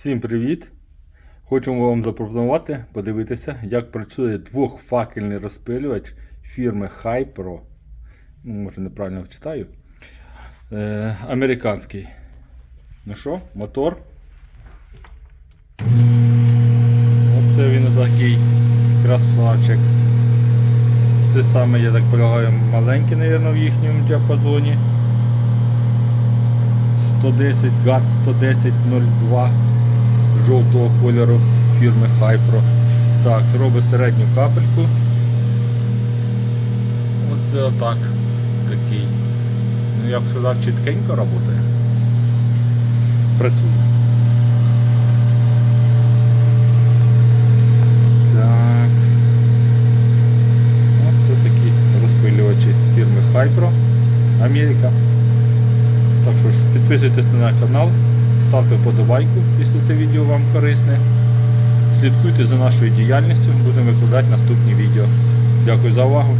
Всім привіт! Хочемо вам запропонувати подивитися, як працює двохфакельний розпилювач фірми Hypro. Ну, може неправильно читаю. Е, американський. Ну що, мотор. Оце він такий красавчик. Це саме, я так полагаю, маленький, мабуть, в їхньому діапазоні. 110 GAT 11002 жовтого кольору фірми Hypro. Так, робить середню капельку. Оце отак. Такий. Ну я б сказав, чіткенько працює. Працює. Так. Оце такі розпилювачі фірми Hypro Америка. Так що ж, підписуйтесь на наш канал, ставте вподобайку, якщо це відео вам корисне. Слідкуйте за нашою діяльністю, будемо викладати наступні відео. Дякую за увагу.